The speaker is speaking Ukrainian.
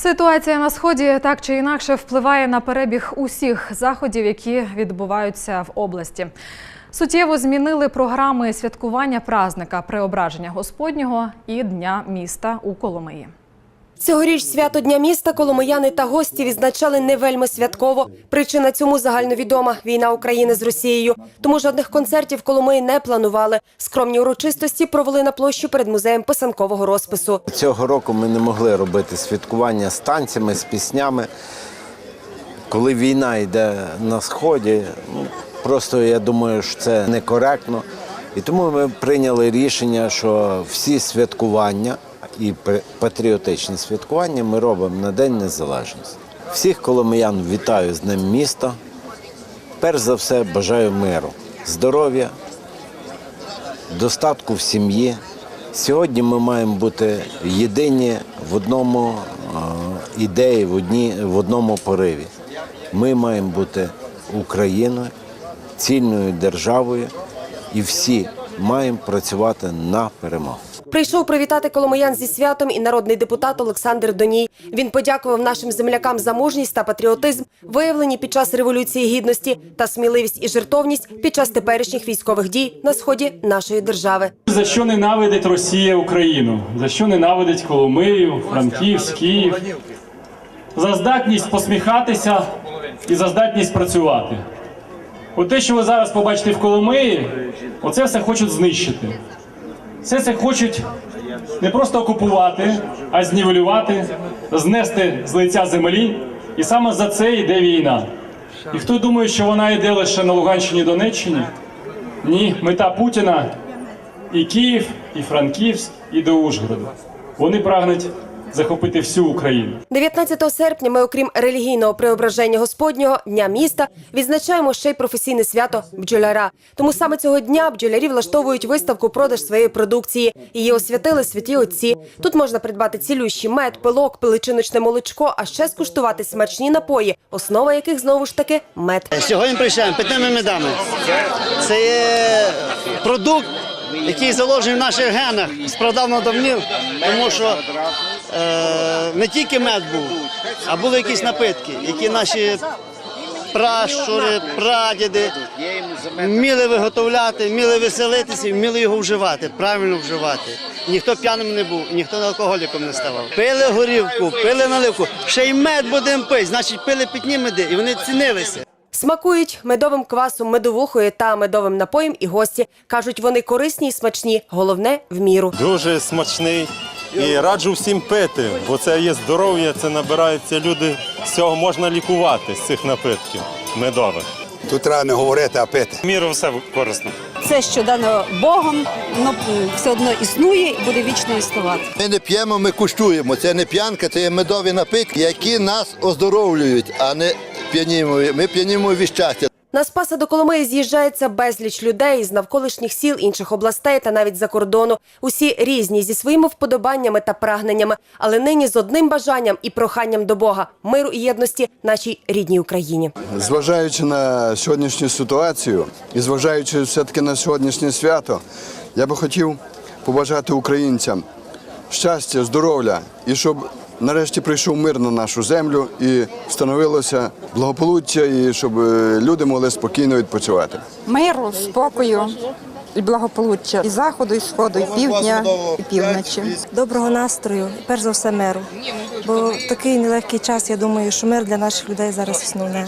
Ситуація на сході так чи інакше впливає на перебіг усіх заходів, які відбуваються в області. Суттєво змінили програми святкування празника Преображення Господнього і Дня міста у Коломиї. Цьогоріч свято Дня міста коломияни та гості відзначали не вельми святково. Причина цьому загальновідома – війна України з Росією. Тому жодних концертів Коломиї не планували. Скромні урочистості провели на площі перед музеєм писанкового розпису. Цього року ми не могли робити святкування з танцями, з піснями. Коли війна йде на сході, ну, просто я думаю, що це некоректно. І тому ми прийняли рішення, що всі святкування і патріотичні святкування ми робимо на День Незалежності. Всіх коломиян вітаю з Днем міста. Перш за все бажаю миру, здоров'я, достатку в сім'ї. Сьогодні ми маємо бути єдині в одному ідеї, в, одні, в одному пориві. Ми маємо бути Україною, цільною державою, і всі маємо працювати на перемогу. Прийшов привітати коломиян зі святом і народний депутат Олександр Доній. Він подякував нашим землякам за мужність та патріотизм, виявлені під час революції гідності та сміливість і жертовність під час теперішніх військових дій на сході нашої держави. За що ненавидить Росія Україну? За що ненавидить Коломию, Франківськ, Київ? За здатність посміхатися і за здатність працювати. Те, що ви зараз побачите в Коломиї, оце все хочуть знищити. Все це хочуть не просто окупувати, а знівелювати, знести з лиця землі. І саме за це йде війна. І хто думає, що вона йде лише на Луганщині Донеччині? Ні, мета Путіна і Київ, і Франківськ, і до Ужгороду. Вони прагнуть захопити всю Україну. 19 серпня ми, окрім релігійного преображення Господнього дня міста, відзначаємо ще й професійне свято бджоляра. Тому саме цього дня бджолярі влаштовують виставку продаж своєї продукції. Її освятили святі отці. Тут можна придбати цілющий мед, пилок, пиличиночне молочко, а ще скуштувати смачні напої, основа яких знову ж таки мед. Сьогодні прийшли питними медами. Це є продукт, який заложений в наших генах з прадавно давнів, тому що е, не тільки мед був, а були якісь напитки, які наші пращури, прадіди вміли виготовляти, вміли веселитися, вміли його вживати, правильно вживати. Ніхто п'яним не був, ніхто алкоголіком не ставав. Пили горівку, пили наливку, ще й мед будемо пити, значить пили питні меди, і вони цінилися. Смакують медовим квасом, медовухою та медовим напоєм і гості. Кажуть, вони корисні і смачні, головне в міру. Дуже смачний. І раджу всім пити, бо це є здоров'я, це набираються люди. З цього можна лікувати з цих напитків медових. Тут треба не говорити, а пити. Міру все корисно. Це, що дано Богом, воно все одно існує і буде вічно існувати. Ми не п'ємо, ми куштуємо. Це не п'янка, це є медові напитки, які нас оздоровлюють, а не п'янімо. Ми п'янімо від щастя. На Спаса до Коломиї з'їжджається безліч людей з навколишніх сіл, інших областей та навіть за кордону. Усі різні зі своїми вподобаннями та прагненнями, але нині з одним бажанням і проханням до Бога миру і єдності нашій рідній Україні. Зважаючи на сьогоднішню ситуацію і зважаючи все-таки на сьогоднішнє свято, я би хотів побажати українцям щастя, здоров'я і щоб нарешті прийшов мир на нашу землю і встановилося благополуччя, і щоб е, люди могли спокійно відпочивати. миру, спокою і благополуччя і заходу, і сходу, і півдня, і півночі. доброго настрою, і перш за все миру. Бо в такий нелегкий час я думаю, що мир для наших людей зараз основне.